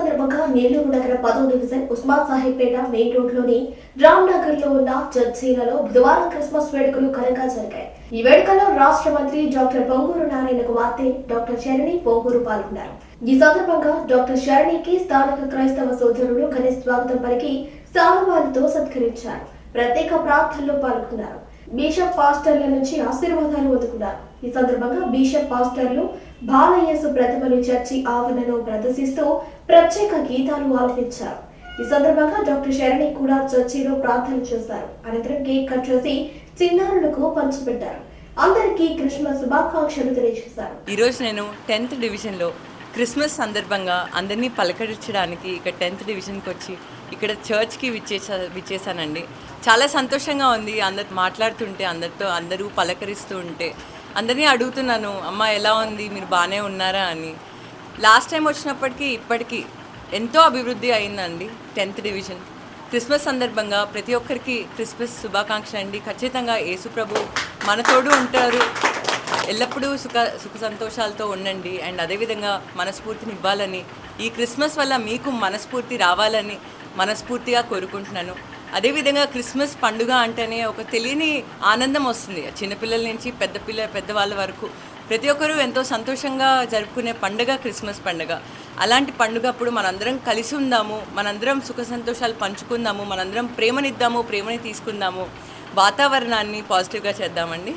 సందర్భంగా నెల్లూరు నగర పదో డివిజన్ ఉస్మాన్ సాహిబ్ పేట మెయిన్ రోడ్లోని రామ్ నగర్లో ఉన్న చర్చీలలో బుధవారం క్రిస్మస్ వేడుకలు ఘనంగా జరిగాయి. ఈ వేడుకలో రాష్ట్ర మంత్రి డాక్టర్ పొంగూరు నారాయణ కుమార్తె డాక్టర్ శరణి పొంగూరు పాల్గొన్నారు. ఈ సందర్భంగా డాక్టర్ శరణికి స్థానిక క్రైస్తవ సోదరులు ఘన స్వాగతం పలికి సానువాలతో సత్కరించారు. ప్రత్యేక ప్రార్థనలో పాల్గొన్నారు. బిషప్ పాస్టర్ల నుంచి ఆశీర్వాదాలు అందుకున్నారు. ఈ సందర్భంగా బిషప్ పాస్టర్లు బాలయేసు ప్రతిమలు చర్చి ఆవరణలో ప్రదర్శిస్తూ ప్రత్యేక గీతాలు ఆలపించారు ఈ సందర్భంగా డాక్టర్ శరణి కూడా చర్చిలో ప్రార్థన చేశారు. అనంతరం కేక్ కట్ చేసి చిన్నారులకు పంచిపెట్టారు. అందరికీ క్రిస్మస్ శుభాకాంక్షలు తెలియజేశారు. ఈరోజు నేను టెన్త్ డివిజన్లో క్రిస్మస్ సందర్భంగా అందరినీ పలకరించడానికి ఇక్కడ టెన్త్ డివిజన్కి వచ్చి ఇక్కడ చర్చ్కి విచ్చేసా విచ్చేసానండి. చాలా సంతోషంగా ఉంది అందరు మాట్లాడుతుంటే అందరితో అందరూ పలకరిస్తూ ఉంటే. అందరినీ అడుగుతున్నాను అమ్మ ఎలా ఉంది? మీరు బాగానే ఉన్నారా? అని. లాస్ట్ టైం వచ్చినప్పటికీ ఇప్పటికీ ఎంతో అభివృద్ధి అయిందండి టెన్త్ డివిజన్. క్రిస్మస్ సందర్భంగా ప్రతి ఒక్కరికి క్రిస్మస్ శుభాకాంక్షలు అండి. ఖచ్చితంగా యేసుప్రభు మనతోడు ఉంటారు. ఎల్లప్పుడూ సుఖ సుఖ సంతోషాలతో ఉండండి. అండ్ అదేవిధంగా మనస్ఫూర్తిని ఇవ్వాలని ఈ క్రిస్మస్ వల్ల మీకు మనస్ఫూర్తి రావాలని మనస్ఫూర్తిగా కోరుకుంటున్నాను. అదేవిధంగా క్రిస్మస్ పండుగ అంటేనే ఒక తెలియని ఆనందం వస్తుంది. చిన్నపిల్లల నుంచి పెద్ద పిల్ల పెద్దవాళ్ళ వరకు ప్రతి ఒక్కరూ ఎంతో సంతోషంగా జరుపుకునే పండుగ క్రిస్మస్ పండుగ. అలాంటి పండుగ అప్పుడు మనందరం కలిసి ఉందాము మనందరం సుఖ సంతోషాలు పంచుకుందాము మనందరం ప్రేమనిద్దాము ప్రేమని తీసుకుందాము. వాతావరణాన్ని పాజిటివ్గా చేద్దామండి.